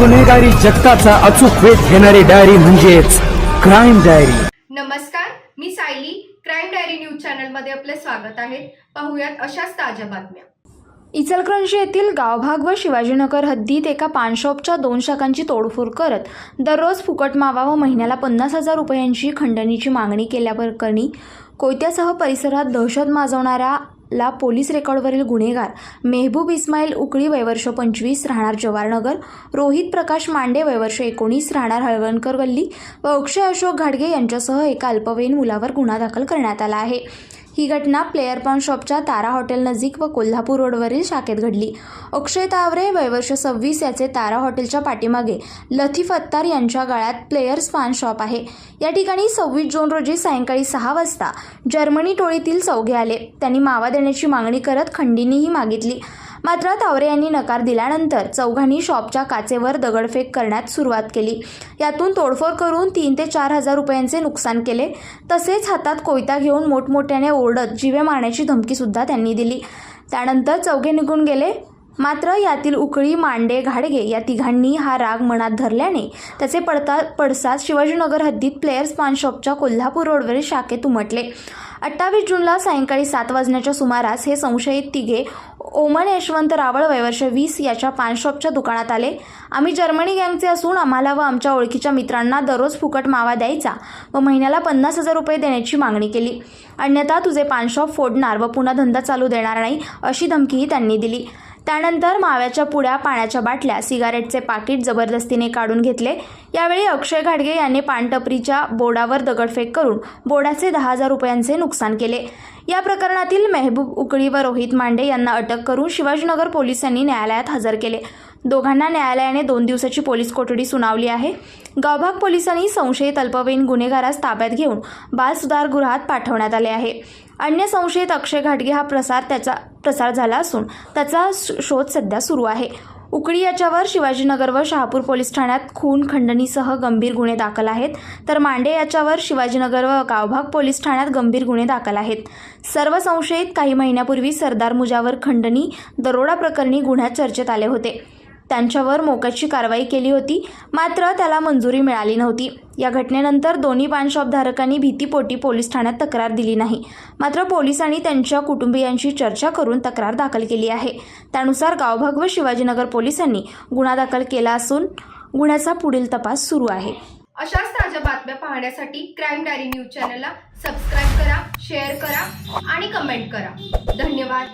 गुन्हेगारी जगताचा अचूक वेध घेणारी डायरी म्हणजेच क्राईम डायरी नमस्कार मी सायली. क्राईम डायरी न्यूज चॅनलमध्ये आपले स्वागत आहे. पाहुयात अशाच ताज्या बातम्या. इचलकरंजी येथील गावभाग व शिवाजीनगर हद्दीत एका पानशॉपच्या दोन शाखांची तोडफोड करत दररोज फुकट मावा व महिन्याला पन्नास हजार रुपयांची खंडणीची मागणी केल्याप्रकरणी कोयत्यासह परिसरात दहशत माजवणाऱ्या ला पोलीस रेकॉर्डवरील गुन्हेगार मेहबूब इस्माईल उकळी वयवर्ष पंचवीस राहणार जवाहरनगर. रोहित प्रकाश मांडे वयवर्ष एकोणीस राहणार हळवणकर गल्ली. व अक्षय अशोक घाडगे यांच्यासह एका अल्पवयीन मुलावर गुन्हा दाखल करण्यात आला आहे. ही घटना प्लेयर पान शॉपच्या तारा हॉटेल नजीक व कोल्हापूर रोडवरील शाखेत घडली. अक्षय तावरे वयवर्ष सव्वीस याचे तारा हॉटेलच्या पाठीमागे लथीफ अत्तार यांच्या गळ्यात प्लेयर्स पान शॉप आहे. या ठिकाणी सव्वीस जून रोजी सायंकाळी सहा वाजता जर्मनी टोळीतील चौघे आले. त्यांनी मावा देण्याची मागणी करत खंडीनीही मागितली. मात्र तावरे यांनी नकार दिल्यानंतर चौघांनी शॉपच्या काचेवर दगडफेक करण्यात सुरुवात केली. यातून तोडफोड करून तीन ते चार हजार रुपयांचे नुकसान केले. तसेच हातात कोयता घेऊन मोठमोठ्याने ओरडत जीवे मारण्याची धमकीसुद्धा त्यांनी दिली. त्यानंतर चौघे निघून गेले. मात्र यातील उकळी मांडे घाडगे या तिघांनी हा राग मनात धरल्याने त्याचे पडता पडसाद शिवाजीनगर हद्दीत प्लेयर्स पान शॉपच्या कोल्हापूर रोडवरील शाखेत उमटले. अठ्ठावीस जूनला सायंकाळी सात वाजण्याच्या सुमारास हे संशयित तिघे ओमन यशवंत रावळ वयवर्ष वीस याच्या पानशॉपच्या दुकानात आले. आम्ही जर्मनी गँगचे असून आम्हाला व आमच्या ओळखीच्या मित्रांना दररोज फुकट मावा द्यायचा व महिन्याला पन्नास हजार रुपये देण्याची मागणी केली. अन्यथा तुझे पानशॉप फोडणार व पुन्हा धंदा चालू देणार नाही अशी धमकीही त्यांनी दिली. त्यानंतर माव्याच्या पुड्या पाण्याच्या बाटल्या सिगारेटचे पाकिट जबरदस्तीने काढून घेतले. यावेळी अक्षय घाडगे यांनी पानटपरीच्या बोर्डावर दगडफेक करून बोर्डाचे दहा हजार रुपयांचे नुकसान केले. या प्रकरणातील मेहबूब उकळी व रोहित मांडे यांना अटक करून शिवाजीनगर पोलिसांनी न्यायालयात हजर केले. दोघांना न्यायालयाने दोन दिवसाची पोलीस कोठडी सुनावली आहे. गावभाग पोलिसांनी संशयित अल्पवयीन गुन्हेगारास ताब्यात घेऊन बाल सुधारगृहात पाठवण्यात आले आहे. अन्य संशयित अक्षय घाटगे हा प्रसार त्याचा प्रसार झाला असून त्याचा शोध सध्या सुरू आहे. उकळी याच्यावर शिवाजीनगर व शहापूर पोलीस ठाण्यात खून खंडणीसह गंभीर गुन्हे दाखल आहेत. तर मांडे याच्यावर शिवाजीनगर व गावभाग पोलीस ठाण्यात गंभीर गुन्हे दाखल आहेत. सर्व संशयित काही महिन्यापूर्वी सरदार मुजावर खंडणी दरोडा प्रकरणी गुन्ह्यात चर्चेत आले होते. त्यांच्यावर मोक्याची कारवाई केली होती. मात्र त्याला मंजुरी मिळाली नव्हती. या घटनेनंतर दोन्ही पानशॉपधारकांनी भीतीपोटी पोलीस ठाण्यात तक्रार दिली नाही. मात्र पोलिसांनी त्यांच्या कुटुंबियांशी चर्चा करून तक्रार दाखल केली आहे. त्यानुसार गावभाग व शिवाजीनगर पोलिसांनी गुन्हा दाखल केला असून गुन्ह्याचा पुढील तपास सुरू आहे. अशाच ताज्या बातम्या पाहण्यासाठी क्राईम डायरी न्यूज चॅनलला सबस्क्राईब करा शेअर करा आणि कमेंट करा. धन्यवाद.